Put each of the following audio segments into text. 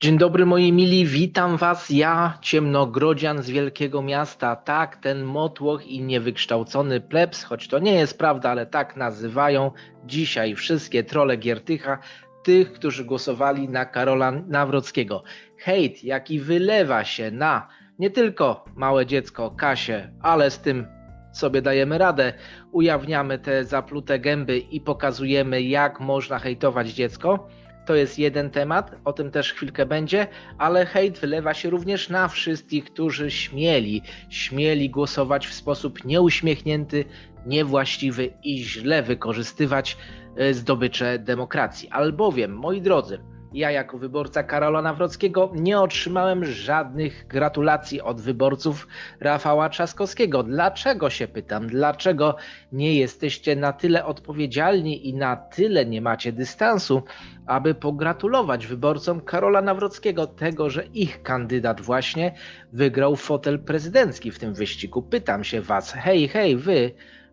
Dzień dobry moi mili, witam was, ja ciemnogrodzian z wielkiego miasta, tak, ten motłoch i niewykształcony plebs, choć to nie jest prawda, ale tak nazywają dzisiaj wszystkie trole Giertycha, tych, którzy głosowali na Karola Nawrockiego. Hejt, jaki wylewa się na nie tylko małe dziecko Kasię, ale z tym sobie dajemy radę, ujawniamy te zaplute gęby i pokazujemy jak można hejtować dziecko, to jest jeden temat, o tym też chwilkę będzie, ale hejt wylewa się również na wszystkich, którzy śmieli, śmieli głosować w sposób nieuśmiechnięty, niewłaściwy i źle wykorzystywać e, zdobycze demokracji. Albowiem, moi drodzy, ja jako wyborca Karola Nawrockiego nie otrzymałem żadnych gratulacji od wyborców Rafała Trzaskowskiego. Dlaczego się pytam? Dlaczego nie jesteście na tyle odpowiedzialni i na tyle nie macie dystansu, aby pogratulować wyborcom Karola Nawrockiego tego, że ich kandydat właśnie wygrał fotel prezydencki w tym wyścigu? Pytam się was, hej, hej, wy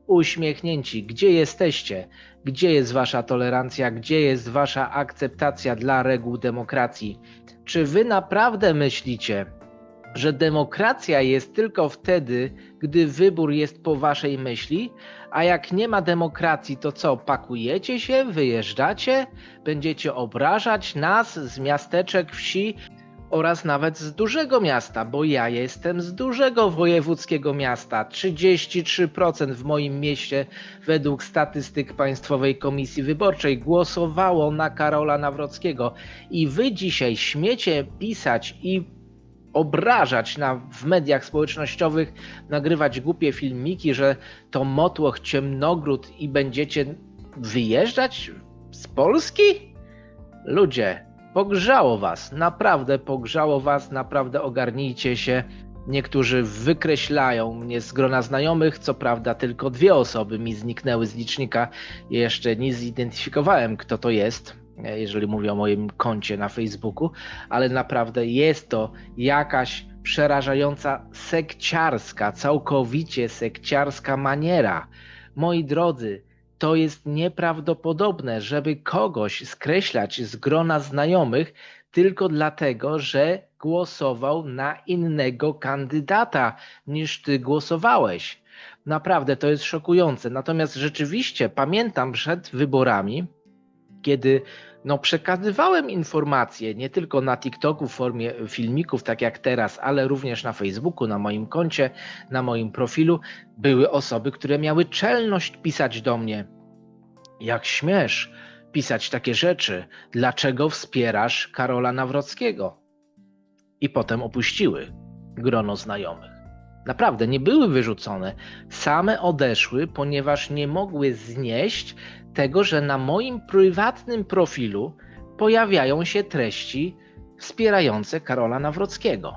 uśmiechnięci, gdzie jesteście? Gdzie jest wasza tolerancja? Gdzie jest wasza akceptacja dla reguł demokracji? Czy wy naprawdę myślicie, że demokracja jest tylko wtedy, gdy wybór jest po waszej myśli, a jak nie ma demokracji, to co, pakujecie się, wyjeżdżacie, będziecie obrażać nas z miasteczek, wsi oraz nawet z dużego miasta, bo ja jestem z dużego wojewódzkiego miasta. 33% w moim mieście według statystyk Państwowej Komisji Wyborczej głosowało na Karola Nawrockiego i wy dzisiaj śmiecie pisać i obrażać na, w mediach społecznościowych, nagrywać głupie filmiki, że to motłoch ciemnogród i będziecie wyjeżdżać z Polski? Ludzie, Pogrzało was, naprawdę pogrzało was, naprawdę ogarnijcie się. Niektórzy wykreślają mnie z grona znajomych, co prawda tylko dwie osoby mi zniknęły z licznika. Jeszcze nie zidentyfikowałem, kto to jest, jeżeli mówię o moim koncie na Facebooku, ale naprawdę jest to jakaś przerażająca sekciarska, całkowicie sekciarska maniera. Moi drodzy, to jest nieprawdopodobne, żeby kogoś skreślać z grona znajomych tylko dlatego, że głosował na innego kandydata niż ty głosowałeś. Naprawdę to jest szokujące. Natomiast rzeczywiście pamiętam przed wyborami, kiedy no, przekazywałem informacje nie tylko na TikToku w formie filmików, tak jak teraz, ale również na Facebooku, na moim koncie, na moim profilu. Były osoby, które miały czelność pisać do mnie. Jak śmiesz pisać takie rzeczy? Dlaczego wspierasz Karola Nawrockiego? I potem opuściły grono znajomych. Naprawdę nie były wyrzucone, same odeszły, ponieważ nie mogły znieść tego, że na moim prywatnym profilu pojawiają się treści wspierające Karola Nawrockiego.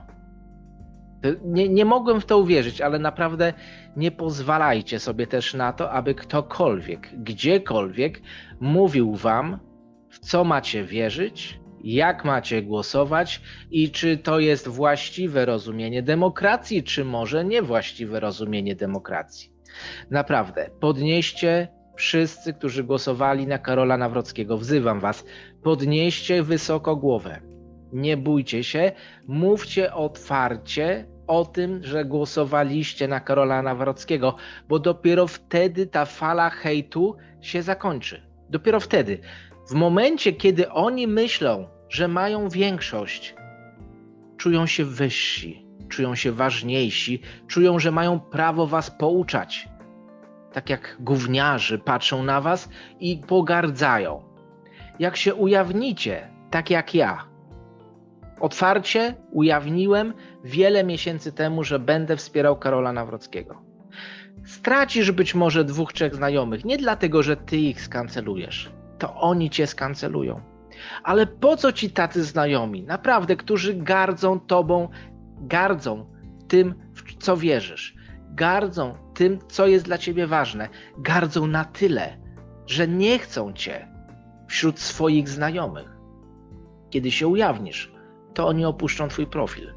Nie, nie mogłem w to uwierzyć, ale naprawdę nie pozwalajcie sobie też na to, aby ktokolwiek, gdziekolwiek mówił wam, w co macie wierzyć, jak macie głosować i czy to jest właściwe rozumienie demokracji, czy może niewłaściwe rozumienie demokracji. Naprawdę, podnieście wszyscy, którzy głosowali na Karola Nawrockiego, wzywam was, podnieście wysoko głowę. Nie bójcie się, mówcie otwarcie o tym, że głosowaliście na Karola Nawrockiego, bo dopiero wtedy ta fala hejtu się zakończy. Dopiero wtedy. W momencie, kiedy oni myślą, że mają większość, czują się wyżsi, czują się ważniejsi, czują, że mają prawo was pouczać tak jak gówniarzy, patrzą na was i pogardzają. Jak się ujawnicie, tak jak ja. Otwarcie ujawniłem wiele miesięcy temu, że będę wspierał Karola Nawrockiego. Stracisz być może dwóch, trzech znajomych, nie dlatego, że ty ich skancelujesz. To oni cię skancelują. Ale po co ci tacy znajomi, naprawdę, którzy gardzą tobą, gardzą tym, w co wierzysz? gardzą tym, co jest dla ciebie ważne. Gardzą na tyle, że nie chcą cię wśród swoich znajomych. Kiedy się ujawnisz, to oni opuszczą twój profil.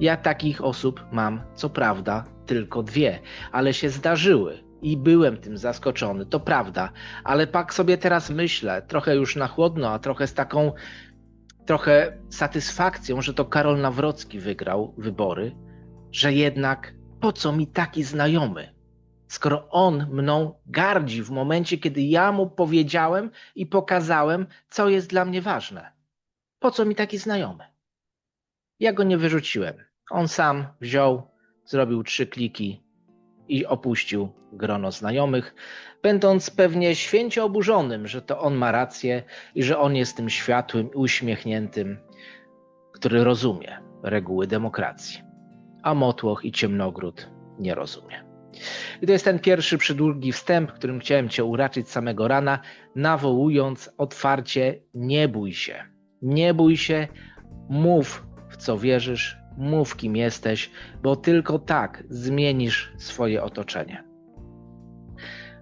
Ja takich osób mam, co prawda, tylko dwie, ale się zdarzyły i byłem tym zaskoczony, to prawda, ale pak sobie teraz myślę, trochę już na chłodno, a trochę z taką trochę satysfakcją, że to Karol Nawrocki wygrał wybory, że jednak po co mi taki znajomy, skoro on mną gardzi w momencie, kiedy ja mu powiedziałem i pokazałem, co jest dla mnie ważne. Po co mi taki znajomy? Ja go nie wyrzuciłem. On sam wziął, zrobił trzy kliki i opuścił grono znajomych, będąc pewnie święcie oburzonym, że to on ma rację i że on jest tym światłym uśmiechniętym, który rozumie reguły demokracji. A Motłoch i Ciemnogród nie rozumie. I to jest ten pierwszy przydługi wstęp, którym chciałem Cię uraczyć samego rana, nawołując otwarcie: nie bój się. Nie bój się, mów w co wierzysz, mów kim jesteś, bo tylko tak zmienisz swoje otoczenie.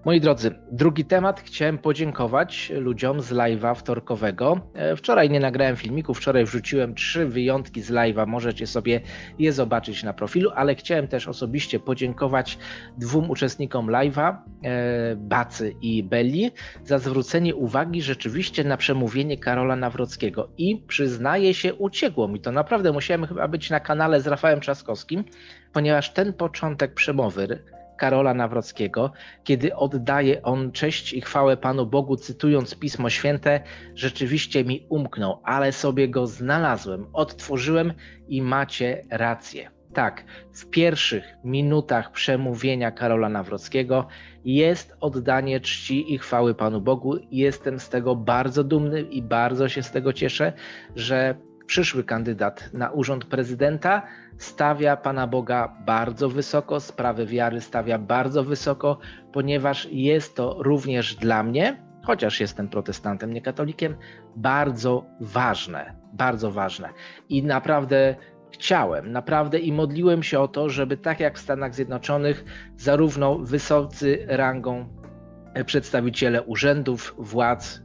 Moi drodzy, drugi temat. Chciałem podziękować ludziom z live'a wtorkowego. E, wczoraj nie nagrałem filmiku, wczoraj wrzuciłem trzy wyjątki z live'a. Możecie sobie je zobaczyć na profilu, ale chciałem też osobiście podziękować dwóm uczestnikom live'a, e, Bacy i Belli, za zwrócenie uwagi rzeczywiście na przemówienie Karola Nawrockiego. I przyznaję się, uciekło mi to. Naprawdę musiałem chyba być na kanale z Rafałem Trzaskowskim, ponieważ ten początek przemowy Karola Nawrockiego, kiedy oddaje on cześć i chwałę Panu Bogu, cytując Pismo Święte, rzeczywiście mi umknął, ale sobie go znalazłem, odtworzyłem i macie rację. Tak, w pierwszych minutach przemówienia Karola Nawrockiego jest oddanie czci i chwały Panu Bogu. Jestem z tego bardzo dumny i bardzo się z tego cieszę, że przyszły kandydat na urząd prezydenta stawia Pana Boga bardzo wysoko, sprawę wiary stawia bardzo wysoko, ponieważ jest to również dla mnie, chociaż jestem protestantem, nie katolikiem, bardzo ważne, bardzo ważne. I naprawdę chciałem, naprawdę i modliłem się o to, żeby tak jak w Stanach Zjednoczonych, zarówno wysocy rangą przedstawiciele urzędów, władz,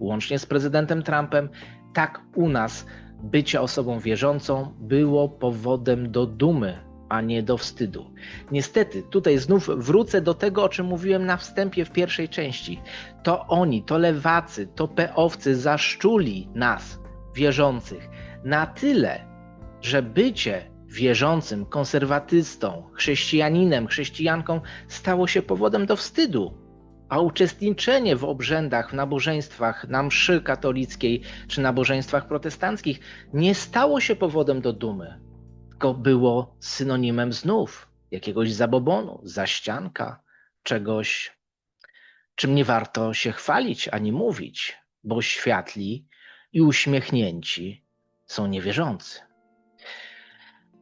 łącznie z prezydentem Trumpem, tak u nas bycie osobą wierzącą było powodem do dumy, a nie do wstydu. Niestety, tutaj znów wrócę do tego, o czym mówiłem na wstępie w pierwszej części. To oni, to lewacy, to peowcy zaszczuli nas, wierzących, na tyle, że bycie wierzącym, konserwatystą, chrześcijaninem, chrześcijanką stało się powodem do wstydu a uczestniczenie w obrzędach, w nabożeństwach na mszy katolickiej czy nabożeństwach protestanckich nie stało się powodem do dumy, tylko było synonimem znów jakiegoś zabobonu, zaścianka, czegoś, czym nie warto się chwalić ani mówić, bo światli i uśmiechnięci są niewierzący.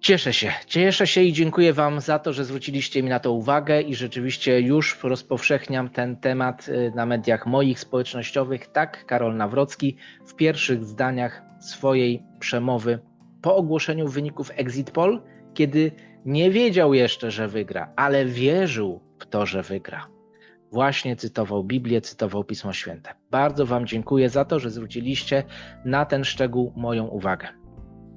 Cieszę się, cieszę się i dziękuję Wam za to, że zwróciliście mi na to uwagę i rzeczywiście już rozpowszechniam ten temat y, na mediach moich społecznościowych. Tak, Karol Nawrocki w pierwszych zdaniach swojej przemowy po ogłoszeniu wyników Exit Poll, kiedy nie wiedział jeszcze, że wygra, ale wierzył w to, że wygra. Właśnie cytował Biblię, cytował Pismo Święte. Bardzo Wam dziękuję za to, że zwróciliście na ten szczegół moją uwagę.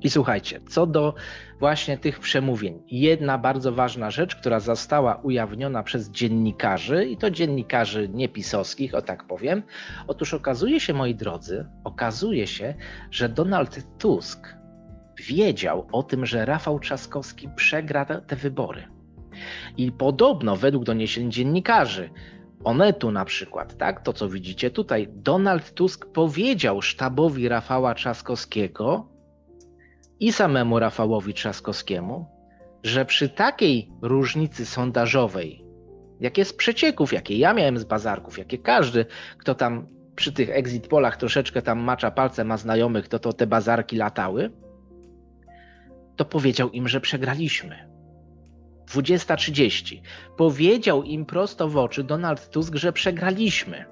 I słuchajcie, co do właśnie tych przemówień, jedna bardzo ważna rzecz, która została ujawniona przez dziennikarzy, i to dziennikarzy niepisowskich, o tak powiem. Otóż okazuje się, moi drodzy, okazuje się, że Donald Tusk wiedział o tym, że Rafał Trzaskowski przegra te wybory. I podobno, według doniesień dziennikarzy, Onetu na przykład, tak, to co widzicie tutaj, Donald Tusk powiedział sztabowi Rafała Trzaskowskiego, i samemu Rafałowi Trzaskowskiemu, że przy takiej różnicy sondażowej, jakie z przecieków, jakie ja miałem z bazarków, jakie każdy, kto tam przy tych exit polach troszeczkę tam macza palce, ma znajomych, to, to te bazarki latały, to powiedział im, że przegraliśmy. 20.30. Powiedział im prosto w oczy Donald Tusk, że przegraliśmy.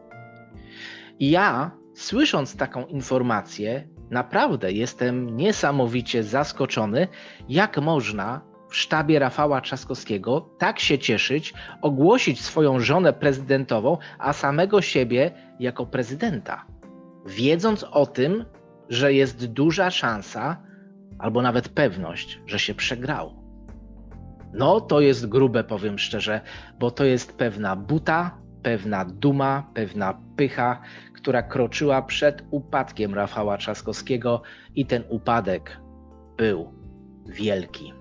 I ja, słysząc taką informację, Naprawdę jestem niesamowicie zaskoczony, jak można w sztabie Rafała Trzaskowskiego tak się cieszyć, ogłosić swoją żonę prezydentową, a samego siebie jako prezydenta, wiedząc o tym, że jest duża szansa, albo nawet pewność, że się przegrał. No, to jest grube, powiem szczerze, bo to jest pewna buta, pewna duma, pewna pycha, która kroczyła przed upadkiem Rafała Trzaskowskiego i ten upadek był wielki.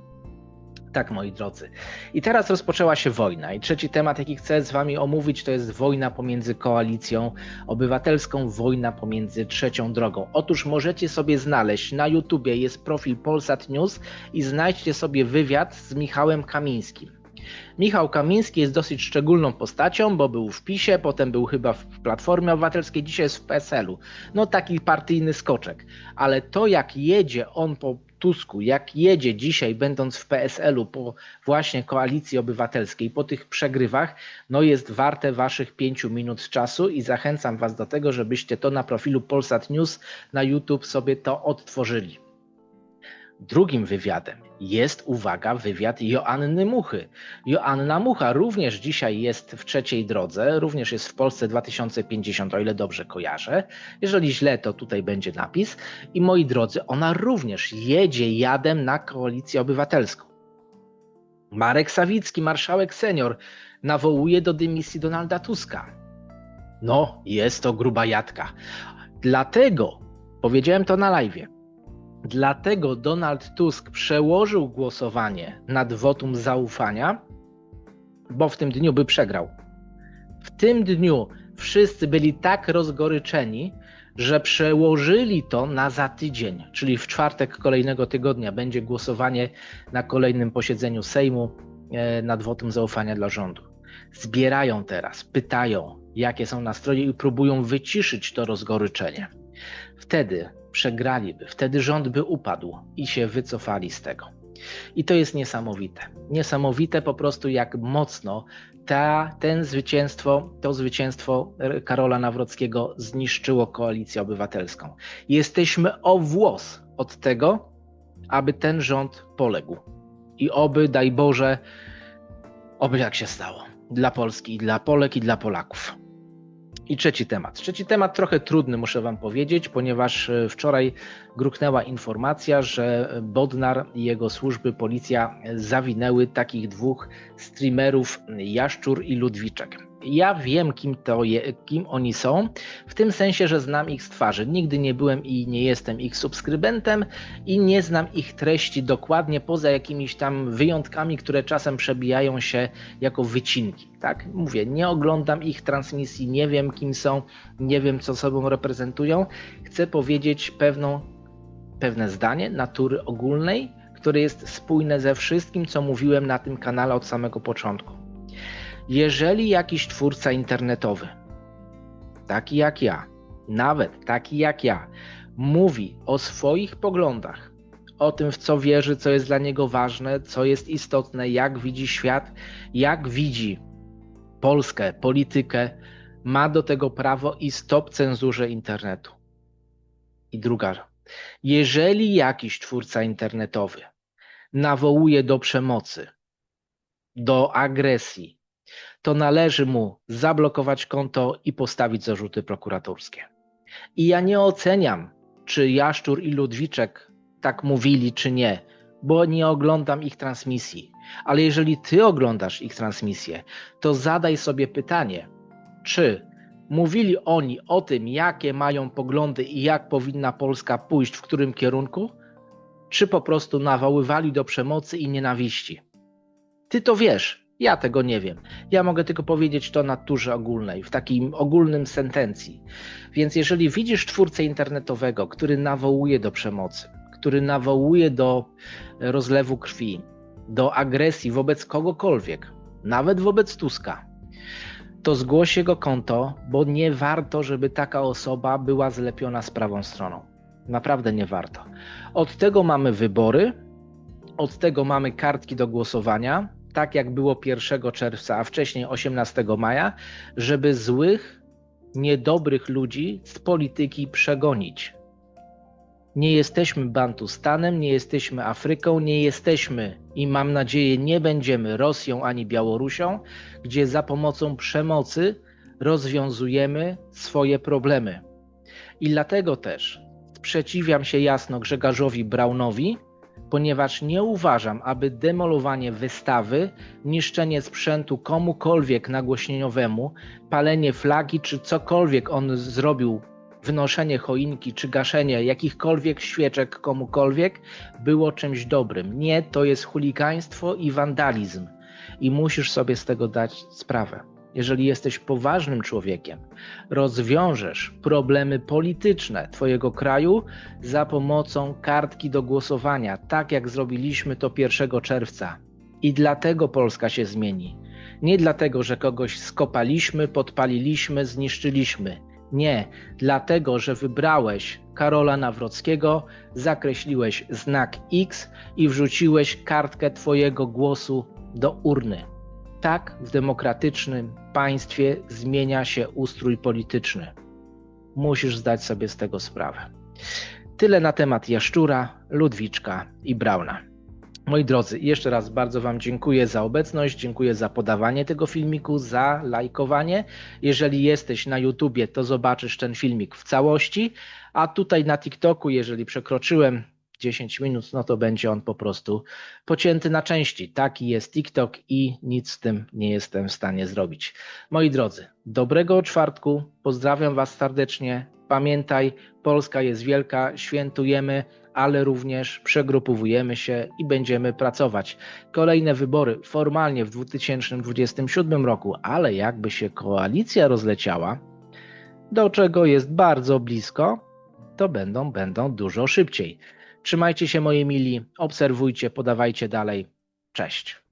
Tak, moi drodzy. I teraz rozpoczęła się wojna. I trzeci temat, jaki chcę z Wami omówić, to jest wojna pomiędzy koalicją obywatelską, wojna pomiędzy trzecią drogą. Otóż możecie sobie znaleźć na YouTubie jest profil Polsat News i znajdźcie sobie wywiad z Michałem Kamińskim. Michał Kamiński jest dosyć szczególną postacią, bo był w PiSie, potem był chyba w Platformie Obywatelskiej, dzisiaj jest w PSL-u. No taki partyjny skoczek. Ale to jak jedzie on po Tusku, jak jedzie dzisiaj, będąc w PSL-u po właśnie koalicji obywatelskiej, po tych przegrywach, no jest warte waszych pięciu minut czasu i zachęcam was do tego, żebyście to na profilu Polsat News na YouTube sobie to odtworzyli. Drugim wywiadem jest, uwaga, wywiad Joanny Muchy. Joanna Mucha również dzisiaj jest w trzeciej drodze, również jest w Polsce 2050, o ile dobrze kojarzę. Jeżeli źle, to tutaj będzie napis. I moi drodzy, ona również jedzie jadem na koalicję obywatelską. Marek Sawicki, marszałek senior, nawołuje do dymisji Donalda Tuska. No, jest to gruba jadka. Dlatego powiedziałem to na live Dlatego Donald Tusk przełożył głosowanie nad wotum zaufania, bo w tym dniu by przegrał. W tym dniu wszyscy byli tak rozgoryczeni, że przełożyli to na za tydzień, czyli w czwartek kolejnego tygodnia będzie głosowanie na kolejnym posiedzeniu Sejmu e, nad wotum zaufania dla rządu. Zbierają teraz, pytają, jakie są nastroje i próbują wyciszyć to rozgoryczenie. Wtedy przegraliby, wtedy rząd by upadł i się wycofali z tego. I to jest niesamowite. Niesamowite po prostu, jak mocno ta, ten zwycięstwo, to zwycięstwo Karola Nawrockiego zniszczyło koalicję obywatelską. Jesteśmy o włos od tego, aby ten rząd poległ. I oby, daj Boże, oby jak się stało. Dla Polski, dla Polek, i dla Polaków. I trzeci temat. Trzeci temat trochę trudny, muszę Wam powiedzieć, ponieważ e, wczoraj gruknęła informacja, że Bodnar i jego służby, policja zawinęły takich dwóch streamerów, Jaszczur i Ludwiczek. Ja wiem, kim, to je, kim oni są, w tym sensie, że znam ich z twarzy. Nigdy nie byłem i nie jestem ich subskrybentem i nie znam ich treści dokładnie, poza jakimiś tam wyjątkami, które czasem przebijają się jako wycinki. Tak, mówię, nie oglądam ich transmisji, nie wiem, kim są, nie wiem, co sobą reprezentują. Chcę powiedzieć pewną, pewne zdanie natury ogólnej, które jest spójne ze wszystkim, co mówiłem na tym kanale od samego początku. Jeżeli jakiś twórca internetowy, taki jak ja, nawet taki jak ja, mówi o swoich poglądach, o tym, w co wierzy, co jest dla niego ważne, co jest istotne, jak widzi świat, jak widzi Polskę, politykę, ma do tego prawo i stop cenzurze internetu. I druga, jeżeli jakiś twórca internetowy nawołuje do przemocy, do agresji, to należy mu zablokować konto i postawić zarzuty prokuratorskie. I ja nie oceniam, czy Jaszczur i Ludwiczek tak mówili, czy nie, bo nie oglądam ich transmisji. Ale jeżeli ty oglądasz ich transmisję, to zadaj sobie pytanie, czy mówili oni o tym, jakie mają poglądy i jak powinna Polska pójść, w którym kierunku, czy po prostu nawoływali do przemocy i nienawiści. Ty to wiesz, ja tego nie wiem. Ja mogę tylko powiedzieć to naturze ogólnej, w takim ogólnym sentencji. Więc jeżeli widzisz twórcę internetowego, który nawołuje do przemocy, który nawołuje do rozlewu krwi, do agresji wobec kogokolwiek, nawet wobec Tuska, to zgłoś jego konto, bo nie warto, żeby taka osoba była zlepiona z prawą stroną. Naprawdę nie warto. Od tego mamy wybory, od tego mamy kartki do głosowania, tak jak było 1 czerwca, a wcześniej 18 maja, żeby złych, niedobrych ludzi z polityki przegonić. Nie jesteśmy Bantustanem, nie jesteśmy Afryką, nie jesteśmy i mam nadzieję nie będziemy Rosją ani Białorusią, gdzie za pomocą przemocy rozwiązujemy swoje problemy. I dlatego też sprzeciwiam się jasno Grzegorzowi Braunowi, ponieważ nie uważam, aby demolowanie wystawy, niszczenie sprzętu komukolwiek nagłośnieniowemu, palenie flagi czy cokolwiek on zrobił, wynoszenie choinki czy gaszenie jakichkolwiek świeczek komukolwiek było czymś dobrym. Nie, to jest chuligaństwo i wandalizm i musisz sobie z tego dać sprawę. Jeżeli jesteś poważnym człowiekiem, rozwiążesz problemy polityczne Twojego kraju za pomocą kartki do głosowania, tak jak zrobiliśmy to 1 czerwca. I dlatego Polska się zmieni. Nie dlatego, że kogoś skopaliśmy, podpaliliśmy, zniszczyliśmy. Nie, dlatego, że wybrałeś Karola Nawrockiego, zakreśliłeś znak X i wrzuciłeś kartkę Twojego głosu do urny. Tak w demokratycznym państwie zmienia się ustrój polityczny. Musisz zdać sobie z tego sprawę. Tyle na temat Jaszczura, Ludwiczka i Brauna. Moi drodzy, jeszcze raz bardzo Wam dziękuję za obecność, dziękuję za podawanie tego filmiku, za lajkowanie. Jeżeli jesteś na YouTubie, to zobaczysz ten filmik w całości, a tutaj na TikToku, jeżeli przekroczyłem 10 minut, no to będzie on po prostu pocięty na części. Taki jest TikTok i nic z tym nie jestem w stanie zrobić. Moi drodzy, dobrego czwartku, pozdrawiam Was serdecznie. Pamiętaj, Polska jest wielka, świętujemy, ale również przegrupowujemy się i będziemy pracować. Kolejne wybory formalnie w 2027 roku, ale jakby się koalicja rozleciała, do czego jest bardzo blisko, to będą, będą dużo szybciej. Trzymajcie się, moi mili, obserwujcie, podawajcie dalej. Cześć.